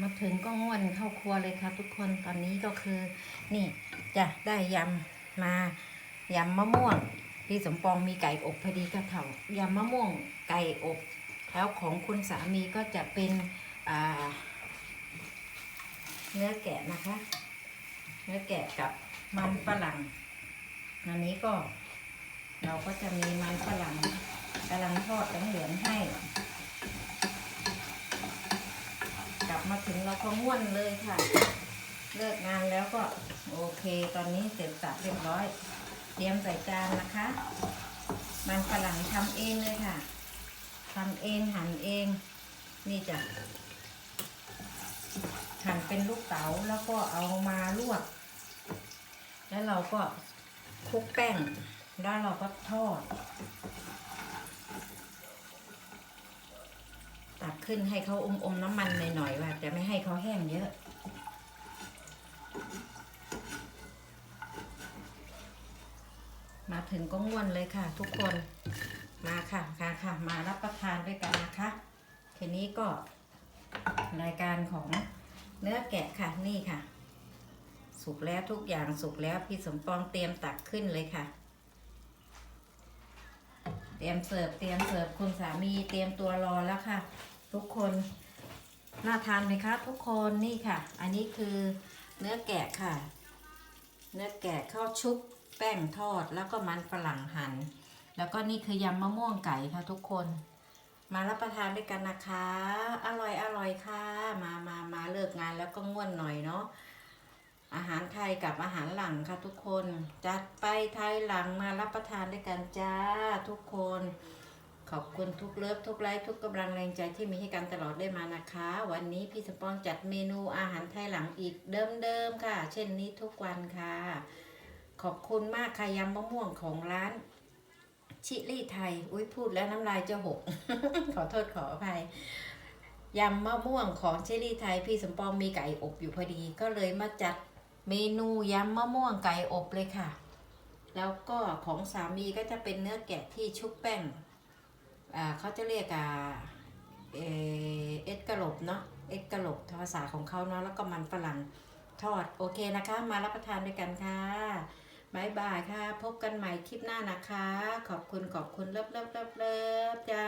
มาถึงก็ง่วนเข้าครัวเลยค่ะ ทุกคนตอนนี้ก็คือ นี่จะได้ยำมายำมะม่วงพี่สมปองมีไก่อบพอดีก็เถายำมะม่วงไก่อบ แล้วของคุณสามีก็จะเป็นเนื้อแกะนะคะ เนื้อแกะกับมันฝรั่งอันนี้ก็เราก็จะมีมันฝรั่งกำลังทอดเหลืองๆให้ ก ลับมาถึงเราก็ง่วนเลยค่ะ เลิกงานแล้วก็โอเค ตอนนี้เสร็จสับเรียบร้อย เตรียมใส่จานนะคะ มันฝรั่งทำเองเลยค่ะทำเองหั่นเอง นี่จ้ะหั่นเป็นลูกเต๋าแล้วก็เอามาลวก แล้วเราก็คลุกแป้ง แล้วเราก็ทอด ตักขึ้นให้เขาอมอมๆน้ำมันหน่อยๆว่าจะไม่ให้เขาแห้งเยอะมาถึงก็ง่วนเลยค่ะ ทุกคนมาค่ะค่ะค่ะ มารับประทานด้วยกันนะคะ ทีนี้ก็รายการของเนื้อแกะค่ะนี่ค่ะ สุกแล้วทุกอย่างสุกแล้วพี่สมปองเตรียมตักขึ้นเลยค่ะ เตรียมเสิร์ฟเตรียมเสิร์ฟคุณสามีเตรียมตัวรอแล้วค่ะ ทุกคนน่าทานไหมคะ ทุกคนนี่ค่ะ อันนี้คือเนื้อแกะค่ะ เนื้อแกะข้าวชุบแป้งทอดแล้วก็มันฝรั่งหั่นแล้วก็นี่คือยำมะม่วงไก่ค่ะทุกคน มารับประทานด้วยกันนะคะ อร่อยอร่อยค่ะ มามามาเลิกงานแล้วก็ง่วนหน่อยเนาะอาหารไทยกับอาหารหลังค่ะทุกคน จัดไปไทยหลังมารับประทานด้วยกันจ้าทุกคน ขอบคุณทุกเลิฟทุกไลค์ทุกกำลังแรงใจที่มีให้กันตลอดได้มานะคะ วันนี้พี่สปองจัดเมนูอาหารไทยหลังอีกเดิมๆค่ะ เช่นนี้ทุกวันค่ะ ขอบคุณมากค่ะยำมะม่วงของร้าน ชิลี่ไทย อุ้ยพูดแล้วน้ำลายจะหก ขอโทษขออภัยยำมะม่วงของชิลี่ไทย พี่สมปองมีไก่อบอยู่พอดี ก็เลยมาจัดเมนูยำมะม่วงไก่อบเลยค่ะ แล้วก็ของสามีก็จะเป็นเนื้อแกะที่ชุบแป้ง เขาจะเรียกอ่าเอ็ดกะโหลบเนาะเอ็ดกะโหลบภาษาของเขาเนาะแล้วก็มันฝรั่งทอดโอเคนะคะ มารับประทานด้วยกันค่ะบายบายค่ะ พบกันใหม่คลิปหน้านะคะ ขอบคุณขอบคุณเลิฟเลิฟเลิฟเลิฟจ้า